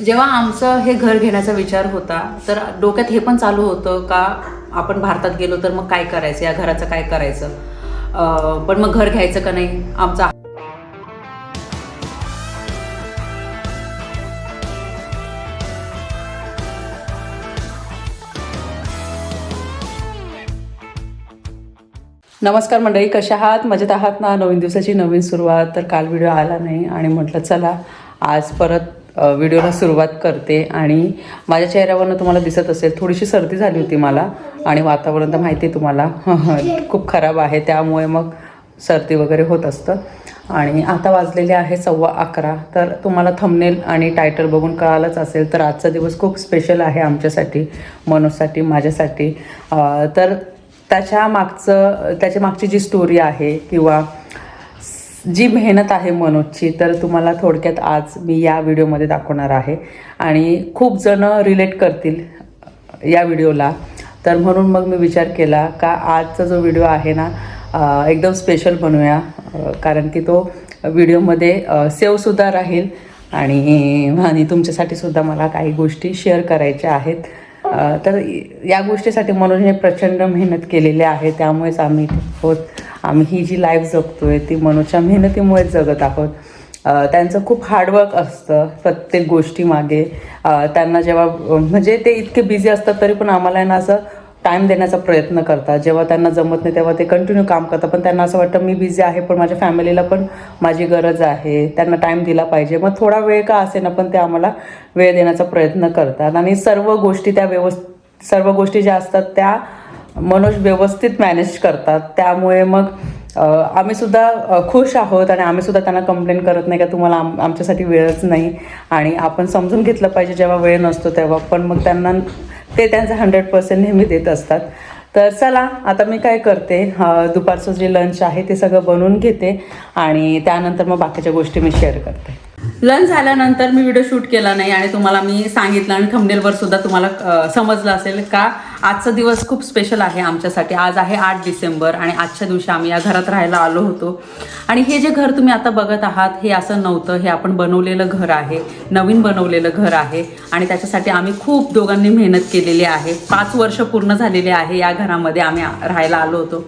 जेव्हा आमचं हे घर घेण्याचा विचार होता तर डोक्यात हे पण चालू होतं का आपण भारतात गेलो तर मग काय करायचं? या घराचं काय करायचं? पण मग घर घ्यायचं का नाही? आमचा नमस्कार मंडळी कशा आहात? मजेत आहात ना? नवीन दिवसाची नवीन सुरुवात. तर काल व्हिडिओ आला नाही आणि म्हटलं चला आज परत व्हिडिओला सुरुवात करते आणि माझ्या चेहऱ्यावरनं तुम्हाला दिसत असेल थोडीशी सर्दी झाली होती मला आणि वातावरण तर माहिती आहे तुम्हाला. खूप खराब आहे त्यामुळे मग सर्दी वगैरे होत असतं. आणि आता वाजलेले आहे सव्वा अकरा तर तुम्हाला थंबनेल आणि टायटल बघून कळालंच असेल तर आजचा दिवस खूप स्पेशल आहे आमच्यासाठी मनोजसाठी माझ्यासाठी. तर त्याच्या मागचं त्याच्या मागची जी स्टोरी आहे किंवा जी मेहनत आहे मनोजची तर तुम्हाला थोडक्यात आज मी या व्हिडिओमध्ये दाखवणार आहे. आणि खूप जणं रिलेट करतील या व्हिडिओला. तर म्हणून मग मी विचार केला का आजचा जो व्हिडिओ आहे ना एकदम स्पेशल बनवूया. कारण की तो व्हिडिओमध्ये सेवसुद्धा राहील. आणि आणि तुमच्यासाठी सुद्धा मला काही गोष्टी शेअर करायच्या आहेत. तर या गोष्टीसाठी मनोजने प्रचंड मेहनत केलेली आहे. त्यामुळेच आम्ही आहोत. आम्ही ही जी लाईफ जगतो आहे ती मनोजच्या मेहनतीमुळेच जगत आहोत. त्यांचं खूप हार्डवर्क असतं प्रत्येक गोष्टीमागे. त्यांना जेव्हा म्हणजे ते इतके बिझी असतात तरी पण आम्हाला ना असं टाईम देण्याचा प्रयत्न करतात. जेव्हा त्यांना जमत नाही तेव्हा ते कंटिन्यू काम करतात. पण त्यांना असं वाटतं मी बिझी आहे पण माझ्या फॅमिलीला पण माझी गरज आहे. त्यांना टाईम दिला पाहिजे. मग थोडा वेळ का असे ना पण ते आम्हाला वेळ देण्याचा प्रयत्न करतात. आणि सर्व गोष्टी त्या व्यवस्थित सर्व गोष्टी ज्या असतात त्या मनोज व्यवस्थित मॅनेज करतात. त्यामुळे मग आम्ही सुद्धा खुश आहोत आणि आम्ही सुद्धा त्यांना कंप्लेंट करत नाही का तुम्हाला आम आमच्यासाठी वेळच नाही. आणि आपण समजून घेतलं पाहिजे जेव्हा वेळ नसतो तेव्हा. पण मग त्यांना ते त्यांचं हंड्रेड पर्सेंट नेहमी देत असतात. तर चला आता मी काय करते दुपारचं जे लंच आहे ते सगळं बनवून घेते आणि त्यानंतर मग बाकीच्या गोष्टी मी शेअर करते. लंच झाल्यानंतर मी व्हिडिओ शूट केला नाही आणि तुम्हाला मी सांगितलं आणि थंबनेलवर सुद्धा तुम्हाला समजलं असेल का? आजचा दिवस खूप स्पेशल आहे आमच्यासाठी. आज आहे आठ डिसेंबर आणि आजच्या दिवशी आम्ही या घरात राहायला आलो होतो. आणि हे जे घर तुम्ही आता बघत आहात हे असं नव्हतं. हे आपण बनवलेलं घर आहे. नवीन बनवलेलं घर आहे. आणि त्याच्यासाठी आम्ही खूप दोघांनी मेहनत केलेली आहे. पाच वर्ष पूर्ण झालेले आहे या घरामध्ये आम्ही राहायला आलो होतो.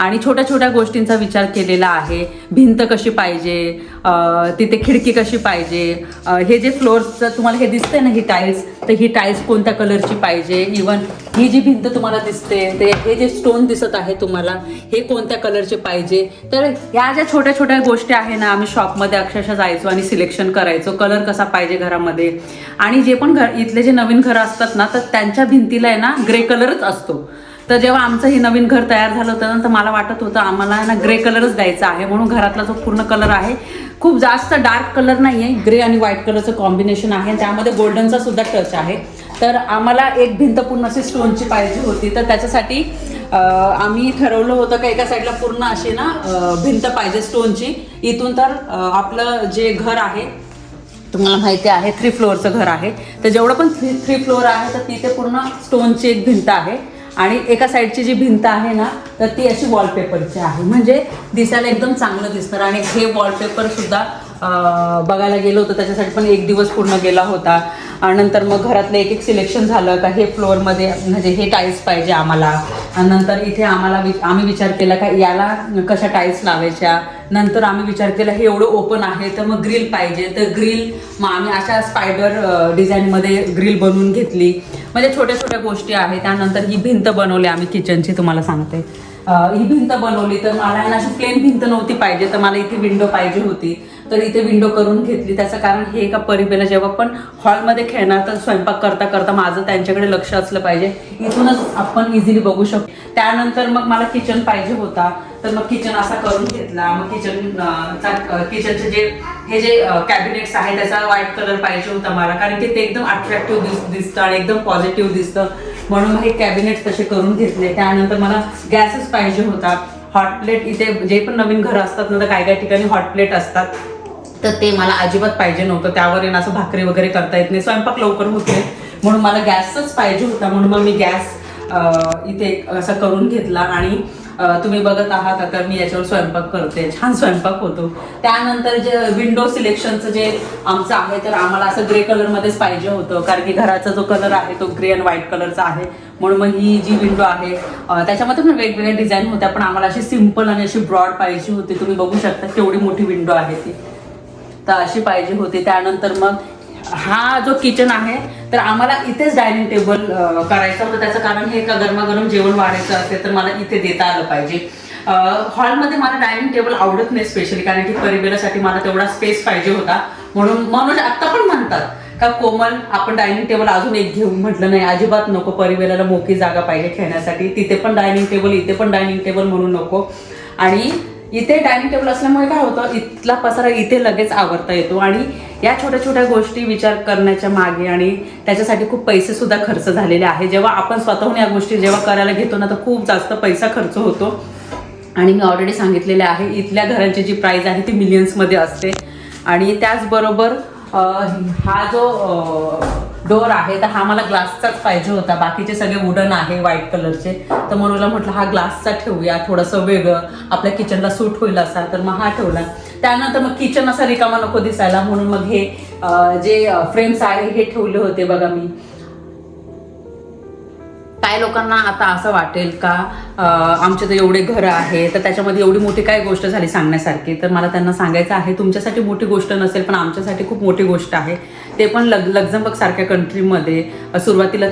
आणि छोट्या छोट्या गोष्टींचा विचार केलेला आहे. भिंत कशी पाहिजे? तिथे खिडकी कशी पाहिजे? हे जे फ्लोअरचं तुम्हाला हे दिसतंय ना ही टाईल्स तर ही टाईल्स कोणत्या कलरची पाहिजे? इवन ही जी भिंत तुम्हाला दिसते ते हे जे स्टोन दिसत आहे तुम्हाला हे कोणत्या कलरचे पाहिजे? तर ह्या ज्या छोट्या छोट्या गोष्टी आहे ना आम्ही शॉपमध्ये अक्षरशः जायचो आणि सिलेक्शन करायचो कलर कसा पाहिजे घरामध्ये. आणि जे पण घर इथले जे नवीन घरं असतात ना तर त्यांच्या भिंतीला आहे ना ग्रे कलरच असतो. तर जेव्हा आमचं हे नवीन घर तयार झालं होतं ना तर मला वाटत होतं आम्हाला ना ग्रे कलरच द्यायचा आहे म्हणून घरातला जो पूर्ण कलर आहे खूप जास्त डार्क कलर नाही आहे ग्रे आणि व्हाईट कलरचं कॉम्बिनेशन आहे आणि त्यामध्ये गोल्डनचा सुद्धा टच आहे. तर आम्हाला एक भिंत पूर्ण अशी स्टोनची पाहिजे होती. तर त्याच्यासाठी आम्ही ठरवलं होतं का एका साईडला पूर्ण अशी ना भिंत पाहिजे स्टोनची इथून तर आपलं जे घर आहे तुम्हाला माहिती आहे थ्री फ्लोअरचं घर आहे. तर जेवढं पण थ्री थ्री फ्लोअर आहे तर तिथे पूर्ण स्टोनची एक भिंत आहे. आणि एका साईडची जी भिंत आहे ना तर ती अशी वॉलपेपरची आहे. म्हणजे दिसायला एकदम चांगलं दिसतं आणि हे वॉलपेपर सुद्धा बघायला गेलो होतं त्याच्यासाठी पण एक दिवस पूर्ण गेला होता. नंतर मग घरातलं एक एक सिलेक्शन झालं का हे फ्लोअरमध्ये म्हणजे हे टाईल्स पाहिजे आम्हाला. नंतर इथे आम्हाला वि आम्ही विचार केला का याला कशा टाईल्स लावायच्या? नंतर आम्ही विचार केला हे एवढं ओपन आहे तर मग ग्रिल पाहिजे. तर ग्रिल मग आम्ही अशा स्पायडर डिझाईनमध्ये ग्रिल बनवून घेतली. म्हणजे छोट्या छोट्या गोष्टी आहेत. त्यानंतर ही भिंत बनवली आम्ही किचनची तुम्हाला सांगते. ही भिंत बनवली तर मला ना अशी प्लेन भिंत नव्हती पाहिजे तर मला इथे विंडो पाहिजे होती. तर इथे विंडो करून घेतली. त्याचं कारण हे एका परिबेला जेव्हा पण हॉलमध्ये खेळणार तर स्वयंपाक करता करता माझं त्यांच्याकडे लक्ष असलं पाहिजे. इथूनच आपण इझिली बघू शकतो त्यानंतर मग मला किचन पाहिजे होता. तर मग किचन असा करून घेतला. मग किचन किचनचे जे हे जे कॅबिनेट्स आहे त्याचा व्हाईट कलर पाहिजे होता मला. कारण की ते एकदम अट्रॅक्टिव्ह दिस दिसतं आणि एकदम पॉझिटिव्ह दिसतं. म्हणून मग हे कॅबिनेट तसे करून घेतले. त्यानंतर मला गॅसच पाहिजे होता. हॉट प्लेट इथे जे पण नवीन घरं असतात ना तर काही काही ठिकाणी हॉट प्लेट असतात. तर ते मला अजिबात पाहिजे नव्हतं. त्यावर येणं असं भाकरी वगैरे करता येत नाही. स्वयंपाक लवकर होते म्हणून मला गॅसच पाहिजे होता. म्हणून मग मी गॅस इथे असं करून घेतला. आणि तुम्ही बघत आहात आता मी याच्यावर स्वयंपाक करते. छान स्वयंपाक होतो. त्यानंतर जे विंडो सिलेक्शनचं जे आमचं आहे तर आम्हाला असं ग्रे कलरमध्येच पाहिजे होतं. कारण की घराचा जो कलर आहे तो ग्रे अँड व्हाईट कलरचा आहे. म्हणून मग ही जी विंडो आहे त्याच्यामध्ये पण वेगवेगळ्या डिझाईन होत्या. पण आम्हाला अशी सिंपल आणि अशी ब्रॉड पाहिजे होती. तुम्ही बघू शकता केवढी मोठी विंडो आहे ती. तर अशी पाहिजे होती. त्यानंतर मग हा जो किचन आहे तर आम्हाला इथेच डायनिंग टेबल करायचं होतं. त्याचं कारण हे का गरमागरम जेवण वाढायचं असेल तर मला इथे देता आलं पाहिजे. हॉलमध्ये मला डायनिंग टेबल आवडत नाही स्पेशली कारण की परिवेलासाठी मला तेवढा स्पेस पाहिजे होता. म्हणून म्हणून आत्ता पण म्हणतात का कोमल आपण डायनिंग टेबल अजून एक घेऊन म्हटलं नाही. अजिबात नको परिवेलाला मोठी जागा पाहिजे खेळण्यासाठी. तिथे पण डायनिंग टेबल इथे पण डायनिंग टेबल म्हणून नको. आणि इथे डायनिंग टेबल असल्यामुळे काय होतं इथला पसारा इथे लगेच आवरता येतो आणि या छोट्या छोट्या गोष्टी विचार करण्याच्या मागे आणि त्याच्यासाठी खूप पैसे सुद्धा खर्च झालेले आहे. जेव्हा आपण स्वतःहून या गोष्टी जेव्हा करायला घेतो ना तर खूप जास्त पैसा खर्च होतो. आणि मी ऑलरेडी सांगितलेले आहे इथल्या घरांची जी प्राईज आहे ती मिलियन्समध्ये असते. आणि त्याचबरोबर हा जो डोर आहे तर हा मला ग्लासचाच पाहिजे होता. बाकीचे सगळे वुडन आहे व्हाईट कलरचे तर मनूला म्हटलं हा ग्लासचा ठेवूया थोडंसं वेगळं. आपल्या किचनला सूट होईल असा तर मग हा ठेवला. त्यानंतर मग किचन असा रिकामा नको दिसायला म्हणून मग हे जे फ्रेम्स आहे हे ठेवले होते बघा मी. काय लोकांना आता असं वाटेल का? आमचे तर एवढे घरं आहे तर त्याच्यामध्ये एवढी मोठी काय गोष्ट झाली सांगण्यासारखी? तर मला त्यांना सांगायचं आहे तुमच्यासाठी मोठी गोष्ट नसेल पण आमच्यासाठी खूप मोठी गोष्ट आहे. ते पण लग लक्झमबर्ग सारख्या कंट्रीमध्ये सुरुवातीला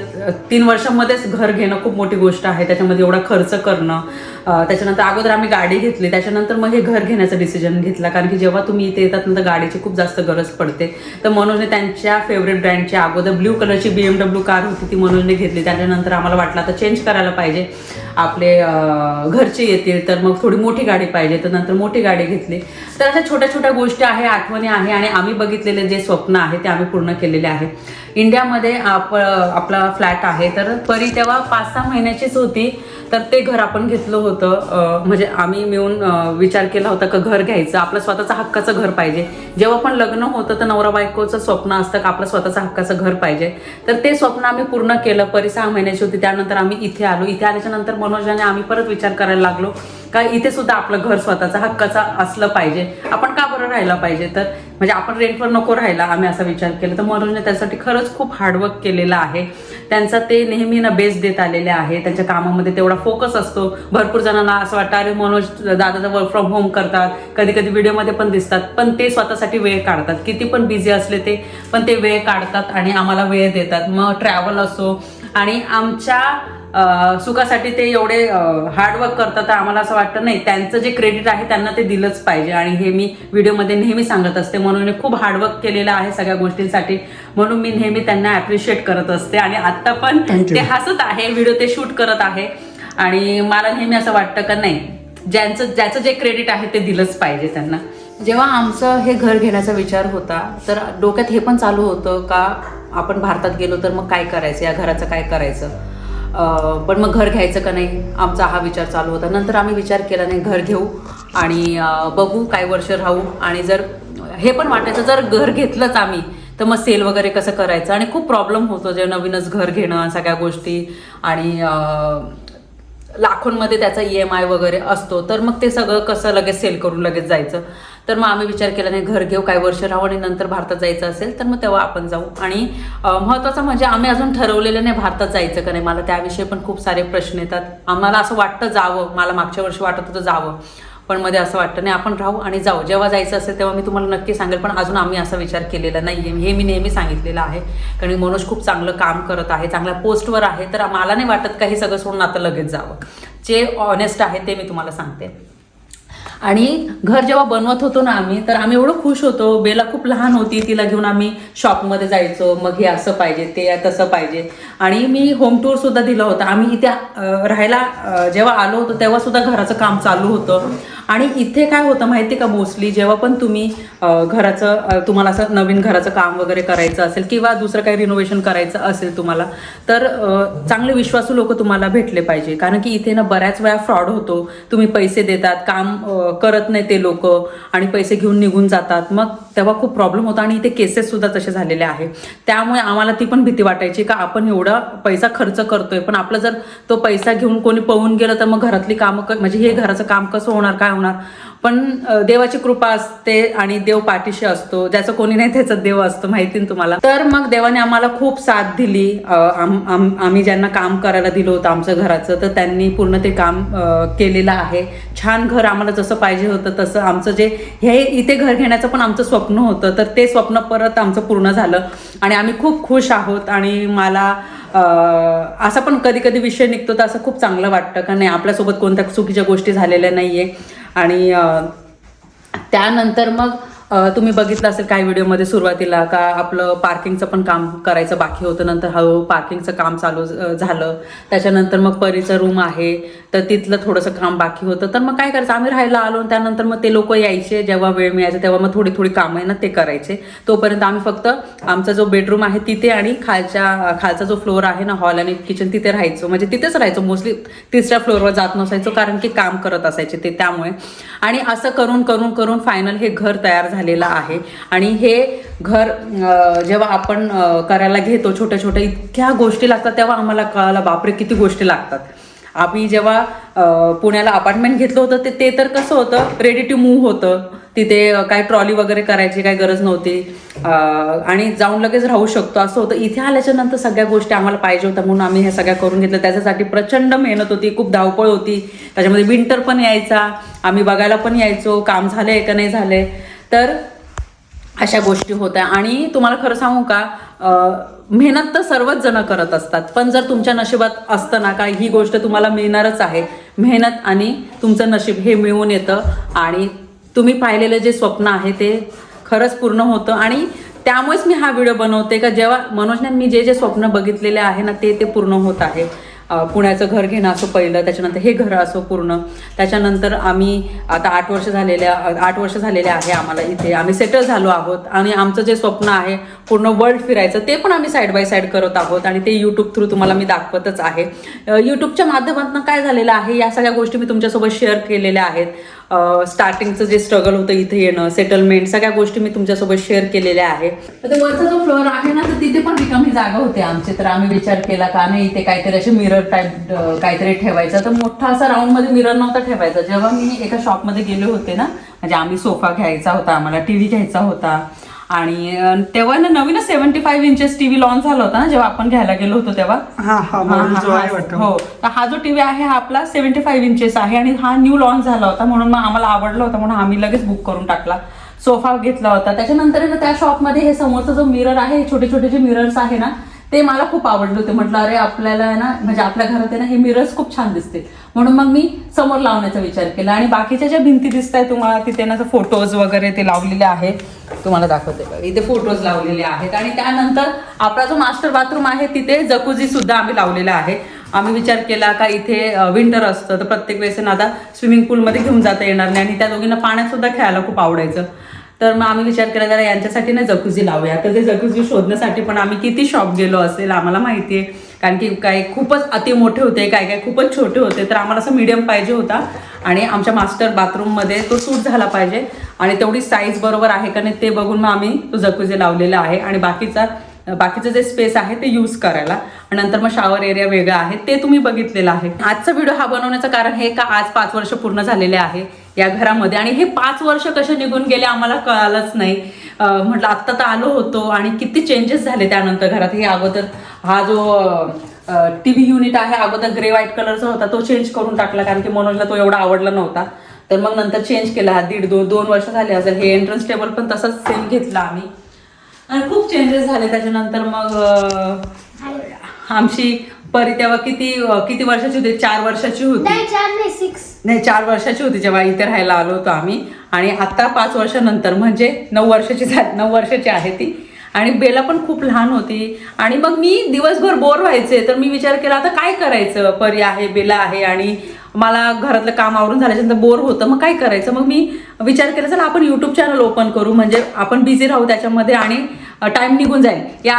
तीन वर्षांमध्येच घर घेणं खूप मोठी गोष्ट आहे त्याच्यामध्ये एवढा खर्च करणं. त्याच्यानंतर अगोदर आम्ही गाडी घेतली त्याच्यानंतर मग हे घर घेण्याचा डिसिजन घेतला कारण की जेव्हा तुम्ही इथे येतात नंतर गाडीची खूप जास्त गरज पडते. तर मनोजने त्यांच्या फेवरेट ब्रँडची अगोदर ब्ल्यू कलरची बी एम डब्ल्यू कार होती ती मनोजने घेतली त्याच्यानंतर आम्हाला वाटला तर चेंज करायला पाहिजे. आपले घरचे येतील तर मग थोडी मोठी गाडी पाहिजे तर नंतर मोठी गाडी घेतली. तर अशा छोट्या छोट्या गोष्टी आहे आठवणी आहे आणि आम्ही बघितलेले जे स्वप्न आहे ते आम्ही पूर्ण केलेले आहे. इंडियामध्ये आप आपला फ्लॅट आहे तर परी तेव्हा पाच सहा महिन्याचीच होती तर ते घर आपण घेतलं होतं. म्हणजे आम्ही मिळून विचार केला होता का घर घ्यायचं आपलं स्वतःचं हक्काचं घर पाहिजे. जेव्हा पण लग्न होतं तर नवरा बायकोचं स्वप्न असतं का आपलं स्वतःचं हक्काचं घर पाहिजे. तर ते स्वप्न आम्ही पूर्ण केलं. परी सहा महिन्याची होती त्या त्यानंतर आम्ही इथे आलो. इथे आल्याच्यानंतर मनोजाने आम्ही परत विचार करायला लागलो का इथे सुद्धा आपलं घर स्वतःचा हक्काचा असलं पाहिजे. आपण का बरं राहायला पाहिजे? तर म्हणजे आपण रेंटवर नको राहायला आम्ही असा विचार केला. तर मनोजने त्यासाठी खरंच खूप हार्डवर्क केलेलं आहे. त्यांचा ते नेहमी ना बेस देत आलेले आहे. त्यांच्या कामामध्ये तेवढा फोकस असतो. भरपूर जणांना असं वाटतं अरे मनोज दादाचा वर्क फ्रॉम होम करतात. कधी कधी व्हिडिओमध्ये पण दिसतात. पण ते स्वतःसाठी वेळ काढतात. किती पण बिझी असले ते पण ते वेळ काढतात आणि आम्हाला वेळ देतात. मग ट्रॅव्हल असो आणि आमच्या सुखासाठी ते एवढे हार्डवर्क करतात तर आम्हाला असं वाटतं नाही त्यांचं जे क्रेडिट आहे त्यांना ते दिलंच पाहिजे. आणि हे मी व्हिडिओमध्ये नेहमी सांगत असते. म्हणून मी खूप हार्डवर्क केलेलं आहे सगळ्या गोष्टींसाठी. म्हणून मी नेहमी त्यांना ॲप्रिशिएट करत असते. आणि आता पण. ते हसत आहे व्हिडिओ ते शूट करत आहे. आणि मला नेहमी असं वाटतं का नाही ज्यांचं ज्याचं जे क्रेडिट आहे ते दिलंच पाहिजे त्यांना. जेव्हा आमचं हे घर घेण्याचा विचार होता तर डोक्यात हे पण चालू होतं का आपण भारतात गेलो तर मग काय करायचं? या घराचं काय करायचं? पण मग घर घ्यायचं का नाही? आमचा हा विचार चालू होता. नंतर आम्ही विचार केला नाही घर घेऊ आणि बघू काय वर्ष राहू. आणि जर हे पण वाटायचं जर घर घेतलंच आम्ही तर मग सेल वगैरे कसं करायचं? आणि खूप प्रॉब्लेम होतो जे नवीनच घर घेणं सगळ्या गोष्टी. आणि लाखोंमध्ये त्याचा ई एम आय वगैरे असतो तर मग ते सगळं कसं लगेच सेल करून लगेच जायचं? तर मग आम्ही विचार केला नाही घर घेऊ काही वर्ष राहू आणि नंतर भारतात जायचं असेल तर मग तेव्हा आपण जाऊ. आणि महत्त्वाचं म्हणजे आम्ही अजून ठरवलेलं नाही भारतात जायचं का नाही. मला त्याविषयी पण खूप सारे प्रश्न येतात. आम्हाला असं वाटतं जावं मला मागच्या वर्षी वाटत होतं जावं. पण मध्ये असं वाटतं नाही आपण राहू आणि जाऊ. जेव्हा जायचं असेल तेव्हा मी तुम्हाला नक्की सांगेल. पण अजून आम्ही असा विचार केलेला नाही आहे हे मी नेहमी सांगितलेलं आहे. कारण मनोज खूप चांगलं काम करत आहे चांगल्या पोस्टवर आहे. तर मला नाही वाटत का हे सगळं सोडून आता लगेच जावं. जे ऑनेस्ट आहे ते मी तुम्हाला सांगते. आणि घर जेव्हा बनवत होतो ना आम्ही तर आम्ही एवढं खुश होतो. बेला खूप लहान होती तिला घेऊन आम्ही शॉपमध्ये जायचो. मग हे असं पाहिजे ते तसं पाहिजे. आणि मी होम टूर सुद्धा दिला होता. आम्ही इथे राहायला जेव्हा आलो होतो तेव्हा सुद्धा घराचं काम चालू होतं. आणि इथे काय होतं माहिती का मोस्टली जेव्हा पण तुम्ही घराचं तुम्हाला असं नवीन घराचं काम वगैरे करायचं असेल किंवा दुसरं काही रिनोव्हेशन करायचं असेल तुम्हाला तर चांगले विश्वासू लोक तुम्हाला भेटले पाहिजे. कारण की इथे ना बऱ्याच वेळा फ्रॉड होतो. तुम्ही पैसे देतात काम करत नाही ते लोक आणि पैसे घेऊन निघून जातात. मग तेव्हा खूप प्रॉब्लेम होता आणि इथे केसेस सुद्धा तसे झालेले आहे त्यामुळे आम्हाला ती पण भीती वाटायची का आपण एवढा पैसा खर्च करतोय. पण आपलं जर तो पैसा घेऊन कोणी पळून गेलं तर मग घरातली कामं क- म्हणजे हे घराचं काम कसं होणार काय होणार? पण देवाची कृपा असते आणि देव पाठीशी असतो. ज्याचं कोणी नाही त्याचा देव असतो. माहिती ना तुम्हाला? तर मग देवाने आम्हाला खूप साथ दिली. आम्ही ज्यांना काम करायला दिलं होतं आमचं घराचं तर त्यांनी पूर्ण ते काम केलेलं आहे. छान घर आम्हाला जसं पाहिजे होतं तसं आमचं जे हे इथे घर घेण्याचं पण आमचं स्वप्न होतं. तर ते स्वप्न परत आमचं पूर्ण झालं. आणि आम्ही खूप खुश आहोत. आणि मला असा पण कधी कधी विषय निघतो तर असं खूप चांगलं वाटतं का नाही? आपल्यासोबत कोणत्या चुकीच्या गोष्टी झालेल्या नाही आहे आणि त्यानंतर मग तुम्ही बघितलं असेल काही व्हिडिओमध्ये सुरुवातीला का आपलं पार्किंगचं पण काम करायचं बाकी होतं नंतर हळूहळू पार्किंगचं काम चालू झालं. त्याच्यानंतर मग परीचं रूम आहे तर तिथलं थोडंसं काम बाकी होतं. तर मग काय करायचं? आम्ही राहायला आलो त्यानंतर मग ते लोक यायचे जेव्हा वेळ मिळायचा तेव्हा मग थोडी थोडी कामं आहे ना ते करायचे. तोपर्यंत आम्ही फक्त आमचा जो बेडरूम आहे तिथे आणि खालच्या खालचा जो फ्लोअर आहे ना हॉल आणि किचन तिथे राहायचो. म्हणजे तिथेच राहायचो. मोस्टली तिसऱ्या फ्लोअरवर जात नसायचो कारण की काम करत असायचे ते त्यामुळे. आणि असं करून करून करून फायनल हे घर तयार झालेला आहे. आणि हे घर जेव्हा आपण करायला घेतो छोट्या छोट्या इतक्या गोष्टी लागतात तेव्हा आम्हाला कळालं बापरे किती गोष्टी लागतात. आम्ही जेव्हा पुण्याला अपार्टमेंट घेतलं होतं ते ते तर कसं होतं रेडी टू मूव्ह होतं. तिथे काय ट्रॉली वगैरे करायची काय गरज नव्हती. आणि जाऊन लगेच राहू शकतो. असं होतं. इथे आल्याच्यानंतर सगळ्या गोष्टी आम्हाला पाहिजे होत्या म्हणून आम्ही ह्या सगळ्या करून घेतलं त्याच्यासाठी प्रचंड मेहनत होती खूप धावपळ होती. त्याच्यामध्ये विंटर पण यायचा. आम्ही बघायला पण यायचो काम झाले का नाही झाले तर अशा गोष्टी होत्या. आणि तुम्हाला खरं सांगू का मेहनत तर सर्वच जण करत असतात. पण जर तुमच्या नशिबात असतं ना का ही गोष्ट तुम्हाला मिळणारच आहे. मेहनत आणि तुमचं नशीब हे मिळून येतं. आणि तुम्ही पाहिलेलं जे स्वप्न आहे ते खरंच पूर्ण होतं. आणि त्यामुळेच मी हा व्हिडिओ बनवते का जेव्हा मनोजने मी जे जे स्वप्न बघितलेले आहे ना ते ते पूर्ण होत आहे. पुण्याचं घर घेणं असो पहिलं त्याच्यानंतर हे घर असो पूर्ण. त्याच्यानंतर आम्ही आता आठ वर्ष झालेल्या आठ वर्ष झालेले आहे आम्हाला इथे. आम्ही सेटल झालो आहोत आणि आमचं जे स्वप्न आहे पूर्ण वर्ल्ड फिरायचं ते पण आम्ही साईड बाय साईड करत आहोत आणि ते यूट्यूब थ्रू तुम्हाला मी दाखवतच आहे. यूट्यूबच्या माध्यमातून काय झालेलं आहे या सगळ्या गोष्टी मी तुमच्यासोबत शेअर केलेल्या आहेत. स्टार्टिंगचं जे स्ट्रगल होतं इथे येणं सेटलमेंट सगळ्या गोष्टी मी तुमच्यासोबत शेअर केलेल्या आहेत. तर वरचा जो फ्लोअर आहे ना तर तिथे पण रिकामी जागा होते आमची. तर आम्ही विचार केला का नाही इथे काहीतरी असे मिरर टाईप काहीतरी ठेवायचं. तर मोठा असा राऊंडमध्ये मिरर नव्हता ठेवायचा. जेव्हा मी एका शॉपमध्ये गेले होते ना म्हणजे आम्ही सोफा घ्यायचा होता आम्हाला टीव्ही घ्यायचा होता. आणि तेव्हा ना नवीन seventy five inches TV launch झाला होता ना जेव्हा आपण घ्यायला गेलो होतो तेव्हा. हा तर हा जो टीव्ही आहे हा आपला सेव्हन्टी फाईव्ह इंचेस आहे आणि हा न्यू लॉन्च झाला होता म्हणून मग आम्हाला आवडला होता म्हणून आम्ही लगेच बुक करून टाकला. सोफा घेतला होता. त्याच्यानंतर त्या शॉपमध्ये हे समोरचा जो मिरर आहे छोटे छोटे जे मिरर्स आहे ना ते मला खूप आवडले होते. म्हटलं अरे आपल्याला आहे ना म्हणजे आपल्या घरात आहे ना हे मिरर्स खूप छान दिसते. म्हणून मग मी समोर लावण्याचा विचार केला. आणि बाकीच्या ज्या भिंती दिसत आहेत तुम्हाला तिथे ना फोटोज वगैरे ते लावलेले आहेत. तुम्हाला दाखवते इथे फोटोज लावलेले आहेत. आणि त्यानंतर आपला जो मास्टर बाथरूम आहे तिथे जकुजी सुद्धा आम्ही लावलेला आहे. आम्ही विचार केला का इथे विंटर असतं तर प्रत्येक वेळेस ना आता स्विमिंग पूलमध्ये घेऊन जाता येणार नाही. आणि त्या दोघींना पाण्यात सुद्धा खेळायला खूप आवडायचं. तर मग आम्ही विचार केला जरा यांच्यासाठी ना जकुजी लावूया. तर ते जकुजी शोधण्यासाठी पण आम्ही किती शॉप गेलो असेल आम्हाला माहिती आहे. कारण की काही खूपच अति मोठे होते काय काय खूपच छोटे होते. तर आम्हाला असं मीडियम पाहिजे होता. आणि आमच्या मास्टर बाथरूममध्ये तो सूट झाला पाहिजे. आणि तेवढी साईज बरोबर आहे का नाही ते बघून मग आम्ही तो जकुजी लावलेला आहे. आणि बाकीचा बाकीचं जे स्पेस आहे ते यूज करायला. आणि नंतर मग शावर एरिया वेगळा आहे ते तुम्ही बघितलेलं आहे. आजचा व्हिडिओ हा बनवण्याचं कारण हे का आज पाच वर्ष पूर्ण झालेले आहे? या घरामध्ये. आणि हे पाच वर्ष कसे निघून गेले आम्हाला कळालंच नाही. म्हटलं आत्ता तर आलो होतो आणि किती चेंजेस झाले त्यानंतर घरात. हे अगोदर हा जो टी व्ही युनिट आहे अगोदर ग्रे व्हाईट कलरचा होता तो चेंज करून टाकला कारण की मनोजला तो एवढा आवडला नव्हता. तर मग नंतर चेंज केला. हा दीड दोन दोन वर्ष झाले असेल. हे एंट्रन्स टेबल पण तसंच सेम घेतला आम्ही. आणि खूप चेंजेस झाले. त्याच्यानंतर मग आमची परी तेव्हा किती किती वर्षाची होती? चार वर्षाची होती. नाही चार नाही सिक्स नाही चार वर्षाची होती जेव्हा इथे राहायला आलो होतो आम्ही. आणि आता पाच वर्षानंतर म्हणजे नऊ वर्षाची नऊ वर्षाची आहे ती. आणि बेला पण खूप लहान होती. आणि मग मी दिवसभर बोर व्हायचे. तर मी विचार केला आता काय करायचं? परी आहे बेला आहे आणि मला घरातलं काम आवरून झाल्याच्यानंतर बोर होतं. मग काय करायचं? मग मी विचार केला चला आपण यूट्यूब चॅनल ओपन करू. म्हणजे आपण बिझी राहू त्याच्यामध्ये आणि टाईम निघून जाईल. या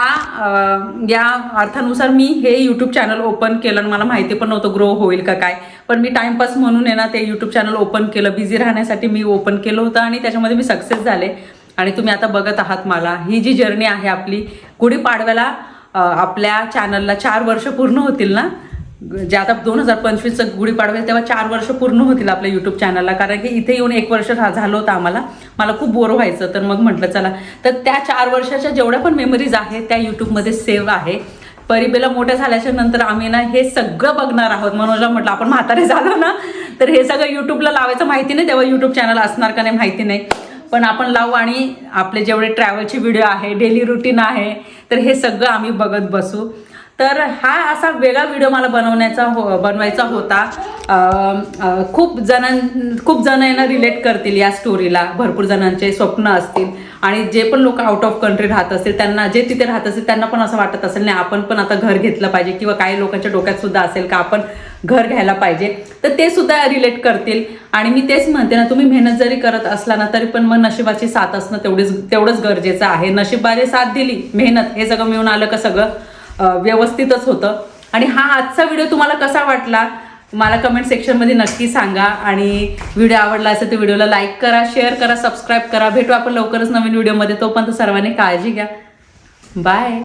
या अर्थानुसार मी हे यूट्यूब चॅनल ओपन केलं आणि मला माहिती पण नव्हतं ग्रो होईल का काय. पण मी टाइमपास म्हणून आहे ना ते यूट्यूब चॅनल ओपन केलं. बिझी राहण्यासाठी मी ओपन केलं होतं आणि त्याच्यामध्ये मी सक्सेस झाले. आणि तुम्ही आता बघत आहात मला. ही जी जर्नी आहे आपली गुढीपाडव्याला आपल्या चॅनलला चार वर्ष पूर्ण होतील ना? जे आता दोन हजार पंचवीसचं गुढीपाडवा तेव्हा चार वर्ष पूर्ण होतील आपल्या यूट्यूब चॅनलला कारण की इथे येऊन एक वर्ष झालं होतं आम्हाला. मला खूप बोर व्हायचं. तर मग म्हटलं चला. तर त्या चार वर्षाच्या जेवढ्या पण मेमरीज आहेत त्या यूट्यूबमध्ये सेव्ह आहे. परिबेला मोठ्या झाल्याच्यानंतर आम्ही ना हे सगळं बघणार आहोत. मनोजला म्हटलं आपण म्हातारे झालो ना तर हे सगळं यूट्यूबला लावायचं माहिती नाही तेव्हा यूट्यूब चॅनल असणार का नाही माहिती नाही. पण आपण लावू आणि आपले जेवढे ट्रॅव्हलचे व्हिडिओ आहे डेली रुटीन आहे तर हे सगळं आम्ही बघत बसू. तर हा असा वेगळा व्हिडिओ मला बनवण्याचा हो बनवायचा होता. खूप जणां खूप जण यांना रिलेट करतील या स्टोरीला भरपूर जणांचे स्वप्न असतील. आणि जे पण लोक आउट ऑफ कंट्री राहत असतील त्यांना जे तिथे राहत असतील त्यांना पण असं वाटत असेल नाही आपण पण आता घर घेतलं पाहिजे. किंवा काही लोकांच्या डोक्यात सुद्धा असेल का आपण घर घ्यायला पाहिजे. तर ते सुद्धा रिलेट करतील. आणि मी तेच म्हणते ना तुम्ही मेहनत जरी करत असला ना तरी पण मग नशिबाची साथ असणं तेवढीच तेवढंच गरजेचं आहे. नशिबाने साथ दिली मेहनत हे सगळं मिळून आलं का सगळं? व्यवस्थितच होतं. आणि हा आजचा व्हिडिओ तुम्हाला कसा वाटला मला कमेंट सेक्शनमध्ये नक्की सांगा. आणि व्हिडिओ आवडला असेल तर व्हिडिओला लाईक करा शेअर करा सबस्क्राईब करा. भेटू आपण लवकरच नवीन व्हिडिओमध्ये तोपर्यंत सर्वांनी काळजी घ्या. बाय